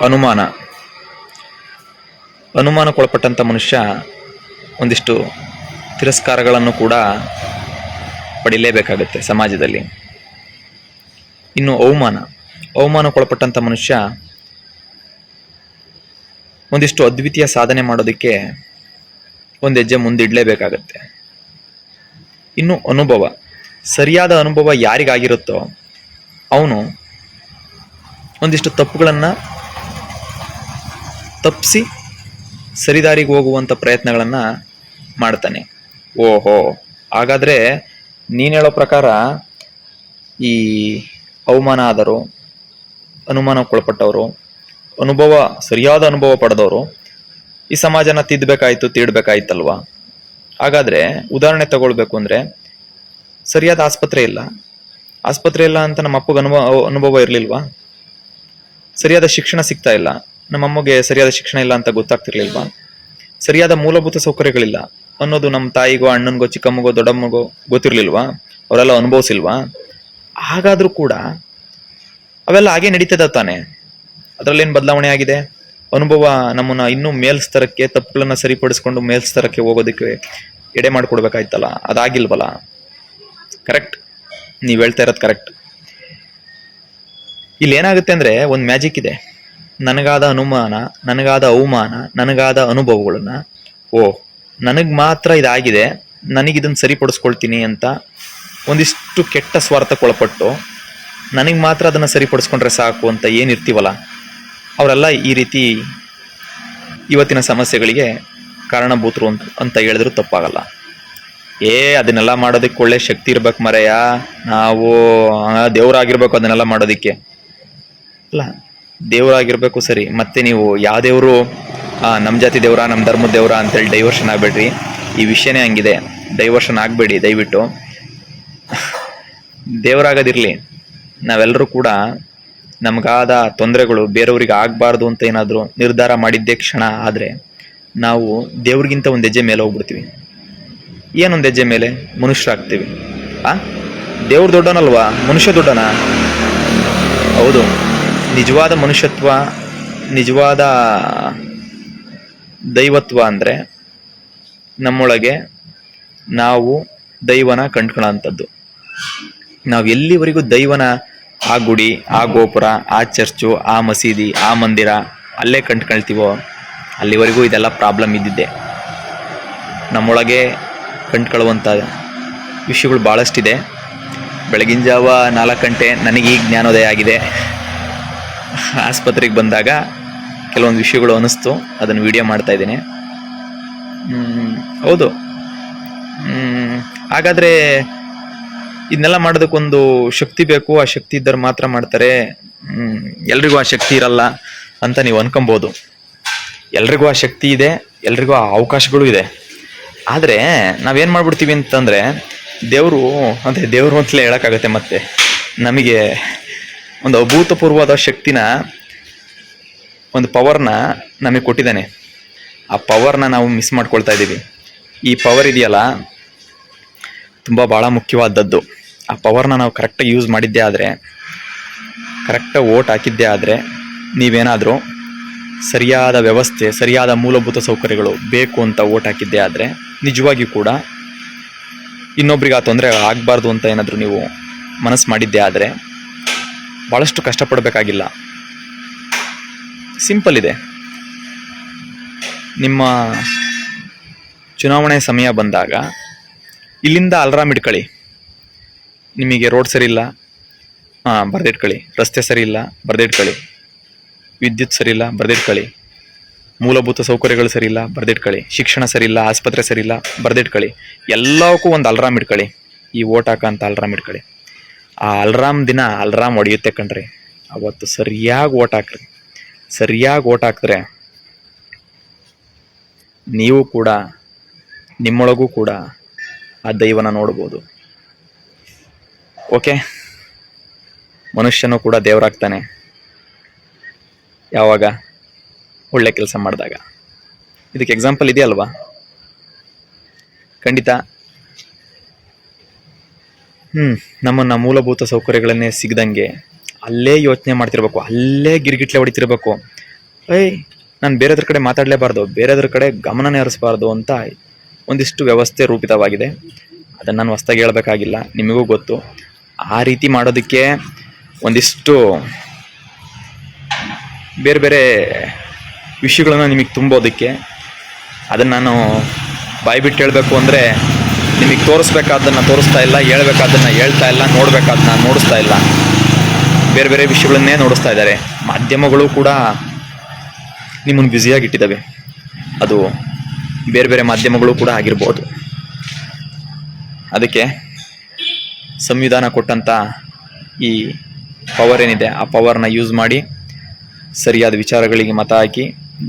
ಅನುಮಾನ. ಅನುಮಾನಕ್ಕೊಳಪಟ್ಟಂಥ ಮನುಷ್ಯ ಒಂದಿಷ್ಟು ತಿರಸ್ಕಾರಗಳನ್ನು ಕೂಡ ಪಡೆಯಲೇಬೇಕಾಗುತ್ತೆ ಸಮಾಜದಲ್ಲಿ. ಇನ್ನು ಅವಮಾನ. ಅವಮಾನಕ್ಕೊಳಪಟ್ಟಂಥ ಮನುಷ್ಯ ಒಂದಿಷ್ಟು ಅದ್ವಿತೀಯ ಸಾಧನೆ ಮಾಡೋದಕ್ಕೆ ಒಂದು ಹೆಜ್ಜೆ ಮುಂದಿಡಲೇಬೇಕಾಗತ್ತೆ. ಇನ್ನು ಅನುಭವ. ಸರಿಯಾದ ಅನುಭವ ಯಾರಿಗಾಗಿರುತ್ತೋ ಅವನು ಒಂದಿಷ್ಟು ತಪ್ಪುಗಳನ್ನು ತಪ್ಪಿಸಿ ಸರಿದಾರಿಗೆ ಹೋಗುವಂಥ ಪ್ರಯತ್ನಗಳನ್ನು ಮಾಡ್ತಾನೆ. ಓಹೋ, ಹಾಗಾದರೆ ನೀನು ಹೇಳೋ ಪ್ರಕಾರ ಈ ಅವಮಾನ ಆದರು, ಅನುಮಾನಕ್ಕೊಳಪಟ್ಟವರು, ಅನುಭವ, ಸರಿಯಾದ ಅನುಭವ ಪಡೆದವರು ಈ ಸಮಾಜನ ತಿದ್ದಬೇಕಾಯ್ತು ತೀಡ್ಬೇಕಾಯ್ತಲ್ವಾ ಹಾಗಾದರೆ ಉದಾಹರಣೆ ತಗೊಳ್ಬೇಕು ಅಂದರೆ ಸರಿಯಾದ ಆಸ್ಪತ್ರೆ ಇಲ್ಲ. ಆಸ್ಪತ್ರೆ ಇಲ್ಲ ಅಂತ ನಮ್ಮ ಅಪ್ಪಗೆ ಅನುಭವ ಅನುಭವ ಇರಲಿಲ್ವಾ? ಸರಿಯಾದ ಶಿಕ್ಷಣ ಸಿಗ್ತಾ ಇಲ್ಲ. ನಮ್ಮ ಅಮ್ಮಗೆ ಸರಿಯಾದ ಶಿಕ್ಷಣ ಇಲ್ಲ ಅಂತ ಗೊತ್ತಾಗ್ತಿರ್ಲಿಲ್ವಾ? ಸರಿಯಾದ ಮೂಲಭೂತ ಸೌಕರ್ಯಗಳಿಲ್ಲ ಅನ್ನೋದು ನಮ್ಮ ತಾಯಿಗೋ, ಅಣ್ಣನಿಗೋ, ಚಿಕ್ಕಮ್ಮಗೋ, ದೊಡ್ಡಮ್ಮಗೋ ಗೊತ್ತಿರ್ಲಿಲ್ವಾ? ಅವರೆಲ್ಲ ಅನುಭವಿಸಿಲ್ವಾ? ಹಾಗಾದ್ರೂ ಕೂಡ ಅವೆಲ್ಲ ಹಾಗೆ ನಡೀತದ ತಾನೆ. ಅದರಲ್ಲೇನು ಬದಲಾವಣೆ ಆಗಿದೆ? ಅನುಭವ ನಮ್ಮನ್ನ ಇನ್ನೂ ಮೇಲ್ಸ್ತರಕ್ಕೆ ತಪ್ಪುಗಳನ್ನ ಸರಿಪಡಿಸ್ಕೊಂಡು ಮೇಲ್ಸ್ತರಕ್ಕೆ ಹೋಗೋದಕ್ಕೆ ಎಡೆ ಮಾಡಿಕೊಡ್ಬೇಕಾಯ್ತಲ್ಲ? ಅದಾಗಿಲ್ವಲ್ಲ? ಕರೆಕ್ಟ್ ನೀವು ಹೇಳ್ತಾ ಇರೋದು ಕರೆಕ್ಟ್ ಇಲ್ಲಿ ಏನಾಗುತ್ತೆ ಅಂದ್ರೆ ಒಂದು ಮ್ಯಾಜಿಕ್ ಇದೆ. ನನಗಾದ ಅನುಮಾನ, ನನಗಾದ ಅವಮಾನ, ನನಗಾದ ಅನುಭವಗಳನ್ನ, ಓ, ನನಗೆ ಮಾತ್ರ ಇದಾಗಿದೆ ನನಗಿದನ್ನು ಸರಿಪಡಿಸ್ಕೊಳ್ತೀನಿ ಅಂತ ಒಂದಿಷ್ಟು ಕೆಟ್ಟ ಸ್ವಾರ್ಥಕ್ಕೊಳಪಟ್ಟು ನನಗೆ ಮಾತ್ರ ಅದನ್ನು ಸರಿಪಡಿಸ್ಕೊಂಡ್ರೆ ಸಾಕು ಅಂತ ಏನಿರ್ತೀವಲ್ಲ ಅವರೆಲ್ಲ ಈ ರೀತಿ ಇವತ್ತಿನ ಸಮಸ್ಯೆಗಳಿಗೆ ಕಾರಣಭೂತರು ಅಂತ ಅಂತ ಹೇಳಿದ್ರು ತಪ್ಪಾಗಲ್ಲ. ಏ, ಅದನ್ನೆಲ್ಲ ಮಾಡೋದಕ್ಕೆ ಒಳ್ಳೆ ಶಕ್ತಿ ಇರ್ಬೇಕು ಮರೆಯ. ನಾವು ದೇವರಾಗಿರ್ಬೇಕು ಅದನ್ನೆಲ್ಲ ಮಾಡೋದಕ್ಕೆ. ಅಲ್ಲ ದೇವರಾಗಿರ್ಬೇಕು ಸರಿ, ಮತ್ತೆ ನೀವು ಯಾವ ದೇವರು ನಮ್ಮ ಜಾತಿ ದೇವರ ನಮ್ಮ ಧರ್ಮದ ದೇವರ ಅಂತೇಳಿ ಡೈವರ್ಷನ್ ಆಗಬೇಡ್ರಿ. ಈ ವಿಷಯನೇ ಹಂಗಿದೆ. ಡೈವರ್ಷನ್ ಆಗಬೇಡಿ, ದಯವಿಟ್ಟು. ದೇವರಾಗೋದಿರಲಿ. ನಾವೆಲ್ಲರೂ ಕೂಡ ನಮಗಾದ ತೊಂದರೆಗಳು ಬೇರೆಯವ್ರಿಗೆ ಆಗಬಾರ್ದು ಅಂತ ಏನಾದರೂ ನಿರ್ಧಾರ ಮಾಡಿದ್ದೇ ಕ್ಷಣ ಆದರೆ ನಾವು ದೇವ್ರಿಗಿಂತ ಒಂದು ಹೆಜ್ಜೆ ಮೇಲೆ ಹೋಗ್ಬಿಡ್ತೀವಿ. ಏನೊಂದು ಹೆಜ್ಜೆ ಮೇಲೆ? ಮನುಷ್ಯರಾಗ್ತೀವಿ. ಆ? ದೇವ್ರು ದೊಡ್ಡನಲ್ವಾ? ಮನುಷ್ಯ ದೊಡ್ಡನಾ? ಹೌದು. ನಿಜವಾದ ಮನುಷ್ಯತ್ವ, ನಿಜವಾದ ದೈವತ್ವ ಅಂದರೆ ನಮ್ಮೊಳಗೆ ನಾವು ದೈವನ ಕಂಡ್ಕೊಳ್ಳೋಂಥದ್ದು ನಾವು ಎಲ್ಲಿವರೆಗೂ ದೈವನ ಆ ಗುಡಿ, ಆ ಗೋಪುರ, ಆ ಚರ್ಚು, ಆ ಮಸೀದಿ, ಆ ಮಂದಿರ ಅಲ್ಲೇ ಕಂಡ್ಕೊಳ್ತೀವೋ, ಅಲ್ಲಿವರೆಗೂ ಇದೆಲ್ಲ ಪ್ರಾಬ್ಲಮ್ ಇದ್ದಿದ್ದೆ. ನಮ್ಮೊಳಗೆ ಕಂಡ್ಕೊಳ್ಳುವಂಥ ವಿಷಯಗಳು ಭಾಳಷ್ಟಿದೆ ಬೆಳಗಿನ ಜಾವ ನಾಲ್ಕು ಗಂಟೆ ನನಗೆ ಈ ಜ್ಞಾನೋದಯ ಆಗಿದೆ. ಆಸ್ಪತ್ರೆಗೆ ಬಂದಾಗ ಕೆಲವೊಂದು ವಿಷಯಗಳು ಅನ್ನಿಸ್ತು. ಅದನ್ನು ವಿಡಿಯೋ ಮಾಡ್ತಾ ಇದ್ದೀನಿ. ಹೌದು. ಹಾಗಾದರೆ ಇದನ್ನೆಲ್ಲ ಮಾಡೋದಕ್ಕೊಂದು ಶಕ್ತಿ ಬೇಕು. ಆ ಶಕ್ತಿ ಇದ್ದರೆ ಮಾತ್ರ ಮಾಡ್ತಾರೆ. ಎಲ್ರಿಗೂ ಆ ಶಕ್ತಿ ಇರಲ್ಲ ಅಂತ ನೀವು ಅನ್ಕೊಬೋದು. ಎಲ್ರಿಗೂ ಆ ಶಕ್ತಿ ಇದೆ, ಎಲ್ರಿಗೂ ಆ ಅವಕಾಶಗಳು ಇದೆ. ಆದರೆ ನಾವೇನು ಮಾಡ್ಬಿಡ್ತೀವಿ ಅಂತಂದರೆ ದೇವರು ಅಂದರೆ ದೇವರು ಅಂತಲೇ ಹೇಳೋಕ್ಕಾಗತ್ತೆ ಮತ್ತೆ. ನಮಗೆ ಒಂದು ಅಭೂತಪೂರ್ವವಾದ ಶಕ್ತಿನ, ಒಂದು ಪವರ್ನ ನಮಗೆ ಕೊಟ್ಟಿದ್ದಾನೆ. ಆ ಪವರ್ನ ನಾವು ಮಿಸ್ ಮಾಡ್ಕೊಳ್ತಾ ಇದ್ದೀವಿ. ಈ ಪವರ್ ಇದೆಯಲ್ಲ, ತುಂಬ ಭಾಳ ಮುಖ್ಯವಾದದ್ದು. ಆ ಪವರ್ನ ನಾವು ಕರೆಕ್ಟಾಗಿ ಯೂಸ್ ಮಾಡಿದ್ದೇ ಆದರೆ ಕರೆಕ್ಟಾಗಿ ಓಟ್ ಹಾಕಿದ್ದೇ ಆದರೆ, ನೀವೇನಾದರೂ ಸರಿಯಾದ ವ್ಯವಸ್ಥೆ, ಸರಿಯಾದ ಮೂಲಭೂತ ಸೌಕರ್ಯಗಳು ಬೇಕು ಅಂತ ಓಟ್ ಹಾಕಿದ್ದೇ ಆದರೆ, ನಿಜವಾಗಿಯೂ ಕೂಡ ಇನ್ನೊಬ್ರಿಗೆ ಆ ತೊಂದರೆ ಆಗಬಾರ್ದು ಅಂತ ಏನಾದರೂ ನೀವು ಮನಸ್ಸು ಮಾಡಿದ್ದೇ ಆದರೆ ಭಾಳಷ್ಟು ಕಷ್ಟಪಡಬೇಕಾಗಿಲ್ಲ. ಸಿಂಪಲ್ ಇದೆ. ನಿಮ್ಮ ಚುನಾವಣೆ ಸಮಯ ಬಂದಾಗ ಇಲ್ಲಿಂದ ಅಲ್ರಾಮ್ ಇಟ್ಕೊಳ್ಳಿ ನಿಮಗೆ ರೋಡ್ ಸರಿ ಇಲ್ಲ ಹಾಂ ಬರೆದಿಟ್ಕೊಳ್ಳಿ ರಸ್ತೆ ಸರಿ ಇಲ್ಲ ಬರೆದಿಟ್ಕೊಳ್ಳಿ ವಿದ್ಯುತ್ ಸರಿ ಇಲ್ಲ ಬರೆದಿಟ್ಕೊಳ್ಳಿ ಮೂಲಭೂತ ಸೌಕರ್ಯಗಳು ಸರಿ ಇಲ್ಲ ಬರೆದಿಟ್ಕೊಳ್ಳಿ ಶಿಕ್ಷಣ ಸರಿ ಇಲ್ಲ, ಆಸ್ಪತ್ರೆ ಸರಿ ಇಲ್ಲ ಬರೆದಿಟ್ಕೊಳ್ಳಿ ಎಲ್ಲವಕ್ಕೂ ಒಂದು ಅಲ್ರಾಮ್ ಇಟ್ಕೊಳ್ಳಿ ಈ ಓಟ್ ಅಂತ ಅಲ್ರಾಮ್ ಇಟ್ಕೊಳ್ಳಿ ಆ ಅಲ್ರಾಮ್ ದಿನ ಅಲ್ರಾಮ್ ಹೊಡೆಯುತ್ತೆ ಕಣ್ರಿ. ಅವತ್ತು ಸರಿಯಾಗಿ ಓಟ್ ಹಾಕ್ರಿ. ಸರಿಯಾಗಿ ಓಟ್ ಹಾಕಿದ್ರೆ ನೀವು ಕೂಡ, ನಿಮ್ಮೊಳಗೂ ಕೂಡ ಆ ದೈವನ ನೋಡ್ಬೋದು. ಓಕೆ? ಮನುಷ್ಯನೂ ಕೂಡ ದೇವರಾಗ್ತಾನೆ. ಯಾವಾಗ? ಒಳ್ಳೆ ಕೆಲಸ ಮಾಡಿದಾಗ. ಇದಕ್ಕೆ ಎಕ್ಸಾಂಪಲ್ ಇದೆಯಲ್ವಾ? ಖಂಡಿತ ಹ್ಞೂ ನಮ್ಮನ್ನ ಮೂಲಭೂತ ಸೌಕರ್ಯಗಳನ್ನೇ ಸಿಗದಂಗೆ ಅಲ್ಲೇ ಯೋಚನೆ ಮಾಡ್ತಿರ್ಬೇಕು, ಅಲ್ಲೇ ಗಿರ್ಗಿಟ್ಲೆ ಹೊಡಿತಿರ್ಬೇಕು. ಏಯ್, ನಾನು ಬೇರೆದ್ರ ಕಡೆ ಮಾತಾಡಲೇಬಾರ್ದು, ಬೇರೆದ್ರ ಕಡೆ ಗಮನನೇ ಹರಿಸಬಾರ್ದು ಅಂತ ಒಂದಿಷ್ಟು ವ್ಯವಸ್ಥೆ ರೂಪಿತವಾಗಿದೆ. ಅದನ್ನು ನಾನು ಹೊಸ್ದಾಗಿ ಹೇಳಬೇಕಾಗಿಲ್ಲ, ನಿಮಗೂ ಗೊತ್ತು. ಆ ರೀತಿ ಮಾಡೋದಕ್ಕೆ ಒಂದಿಷ್ಟು ಬೇರೆ ಬೇರೆ ವಿಷಯಗಳನ್ನು ನಿಮಗೆ ತುಂಬೋದಕ್ಕೆ. ಅದನ್ನು ನಾನು ಬಾಯ್ಬಿಟ್ಟು ಹೇಳಬೇಕು ಅಂದರೆ ನಿಮಗೆ ತೋರಿಸ್ಬೇಕಾದ್ದನ್ನು ತೋರಿಸ್ತಾ ಇಲ್ಲ ಹೇಳ್ಬೇಕಾದ್ದನ್ನು ಹೇಳ್ತಾ ಇಲ್ಲ, ನೋಡಬೇಕಾದನ್ನ ನೋಡಿಸ್ತಾ ಇಲ್ಲ. ಬೇರೆ ಬೇರೆ ವಿಷಯಗಳನ್ನೇ ನೋಡಿಸ್ತಾ ಇದ್ದಾರೆ. ಮಾಧ್ಯಮಗಳು ಕೂಡ ನಿಮ್ಮನ್ನು ಬ್ಯುಸಿಯಾಗಿಟ್ಟಿದ್ದಾವೆ ಅದು ಬೇರೆ ಬೇರೆ ಮಾಧ್ಯಮಗಳು ಕೂಡ ಆಗಿರ್ಬೋದು. ಅದಕ್ಕೆ ಸಂವಿಧಾನ ಕೊಟ್ಟಂಥ ಈ ಪವರ್ ಏನಿದೆ, ಆ ಪವರ್ನ ಯೂಸ್ ಮಾಡಿ ಸರಿಯಾದ ವಿಚಾರಗಳಿಗೆ ಮತ ಹಾಕಿ,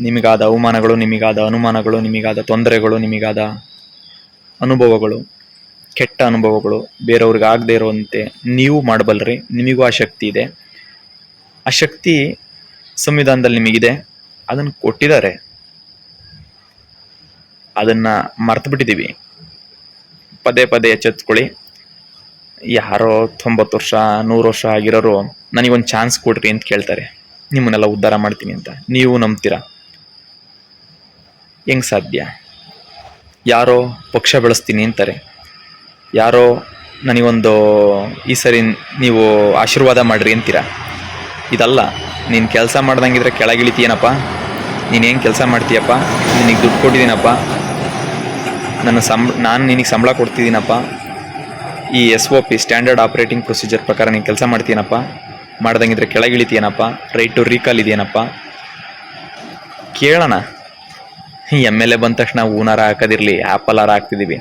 ನಿಮಗಾದ ಅವಮಾನಗಳು, ನಿಮಗಾದ ಅನುಮಾನಗಳು, ನಿಮಗಾದ ತೊಂದರೆಗಳು, ನಿಮಗಾದ ಅನುಭವಗಳು, ಕೆಟ್ಟ ಅನುಭವಗಳು ಬೇರೆಯವ್ರಿಗೆ ಆಗದೆ ಇರುವಂತೆ ನೀವು ಮಾಡಬಲ್ಲರಿ ನಿಮಗೂ ಆ ಶಕ್ತಿ ಇದೆ. ಆ ಶಕ್ತಿ ಸಂವಿಧಾನದಲ್ಲಿ ನಿಮಗಿದೆ. ಅದನ್ನು ಕೊಟ್ಟಿದ್ದಾರೆ. ಅದನ್ನು ಮರ್ತು ಬಿಟ್ಟಿದ್ದೀವಿ. ಪದೇ ಪದೇ ಎಚ್ಚೆತ್ಕೊಳ್ಳಿ. ಯಾರೋ ತೊಂಬತ್ತು ವರ್ಷ, ನೂರು ವರ್ಷ ಆಗಿರೋರು ನನಗೊಂದು ಚಾನ್ಸ್ ಕೊಡ್ರಿ ಅಂತ ಕೇಳ್ತಾರೆ. ನಿಮ್ಮನ್ನೆಲ್ಲ ಉದ್ಧಾರ ಮಾಡ್ತೀನಿ ಅಂತ. ನೀವು ನಂಬ್ತೀರಾ? ಹೆಂಗ್ ಸಾಧ್ಯ? ಯಾರೋ ಪಕ್ಷ ಬೆಳೆಸ್ತೀನಿ ಅಂತಾರೆ. ಯಾರೋ ನನಗೊಂದು ಈ ಸರಿ ನೀವು ಆಶೀರ್ವಾದ ಮಾಡಿರಿ ಅಂತೀರ? ಇದಲ್ಲ, ನೀನು ಕೆಲಸ ಮಾಡ್ದಂಗಿದ್ರೆ ಕೆಳಗಿಳಿತೀಯನಪ್ಪ ನೀನೇನು ಕೆಲಸ ಮಾಡ್ತೀಯಪ್ಪ? ನಿನಗೆ ದುಡ್ಡು ಕೊಟ್ಟಿದ್ದೀನಪ್ಪ? ನನ್ನ ಸಂಬ್, ನಾನು ನಿನಗೆ ಸಂಬಳ ಕೊಡ್ತಿದ್ದೀನಪ್ಪ? ಈ S O P standard operating procedure ಪ್ರಕಾರ ನೀನು ಕೆಲಸ ಮಾಡ್ತೀನಪ್ಪ ಮಾಡ್ದಂಗಿದ್ರೆ ಕೆಳಗಿಳಿತೀಯನಪ್ಪ ರೈಟ್ ಟು ರೀಕಾಲ್ ಇದೆಯೇನಪ್ಪ? ಕೇಳೋಣ. ಎಂ ಎಲ್ ಎ ಬಂದ ತಕ್ಷಣ ಹೂನಾರ ಹಾಕೋದಿರಲಿ ಆ್ಯಪಲ್ ಹಾರ ಹಾಕ್ತಿದ್ದೀವಿ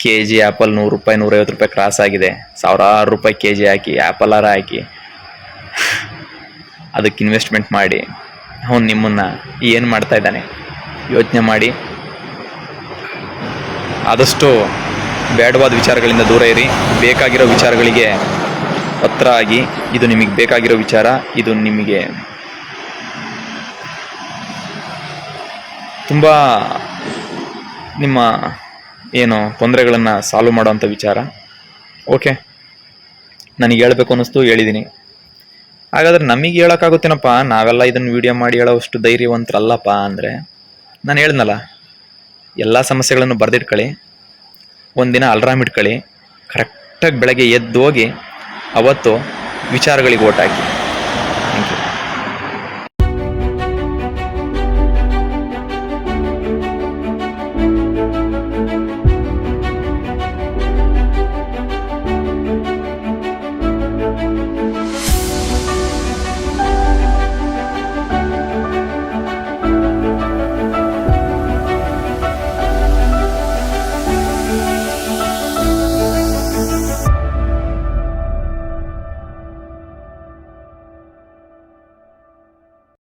ಕೆ ಜಿ ಆ್ಯಪಲ್ ನೂರು ರೂಪಾಯಿ, ನೂರೈವತ್ತು ರೂಪಾಯಿ ಕ್ರಾಸ್ ಆಗಿದೆ. ಸಾವಿರಾರು ರೂಪಾಯಿ ಕೆ ಜಿ ಹಾಕಿ ಹಾರ ಹಾಕಿ. ಅದಕ್ಕೆ ಇನ್ವೆಸ್ಟ್ಮೆಂಟ್ ಮಾಡಿ. ಅವನು ನಿಮ್ಮನ್ನು ಏನು ಮಾಡ್ತಾ ಇದ್ದಾನೆ? ಯೋಚನೆ ಮಾಡಿ. ಆದಷ್ಟು ಬೇಡವಾದ ವಿಚಾರಗಳಿಂದ ದೂರ ಇರಿ. ಬೇಕಾಗಿರೋ ವಿಚಾರಗಳಿಗೆ ಹತ್ರ ಆಗಿ, ಇದು ನಿಮಗೆ ಬೇಕಾಗಿರೋ ವಿಚಾರ, ಇದು ನಿಮಗೆ ತುಂಬ ನಿಮ್ಮ ಏನು ತೊಂದರೆಗಳನ್ನು ಸಾಲ್ವ್ ಮಾಡೋವಂಥ ವಿಚಾರ. ಓಕೆ ನನಗೆ ಹೇಳಬೇಕು ಅನ್ನಿಸ್ತು ಹೇಳಿದ್ದೀನಿ ಹಾಗಾದ್ರೆ ನಮಗೆ ಹೇಳೋಕ್ಕಾಗುತ್ತೇನಪ್ಪ? ನಾವೆಲ್ಲ ಇದನ್ನು ವೀಡಿಯೋ ಮಾಡಿ ಹೇಳೋವಷ್ಟು ಧೈರ್ಯವಂತರಲ್ಲಪ್ಪ ಅಂದರೆ, ನಾನು ಹೇಳ್ದನಲ್ಲ, ಎಲ್ಲ ಸಮಸ್ಯೆಗಳನ್ನು ಬರೆದಿಟ್ಕೊಳ್ಳಿ, ಒಂದಿನ ಅಲ್ರಾಮ್ ಇಟ್ಕೊಳ್ಳಿ ಕರೆಕ್ಟಾಗಿ ಬೆಳಗ್ಗೆ ಎದ್ದು ಹೋಗಿ ಅವತ್ತು ವಿಚಾರಗಳಿಗೆ ಓಟಾಕಿ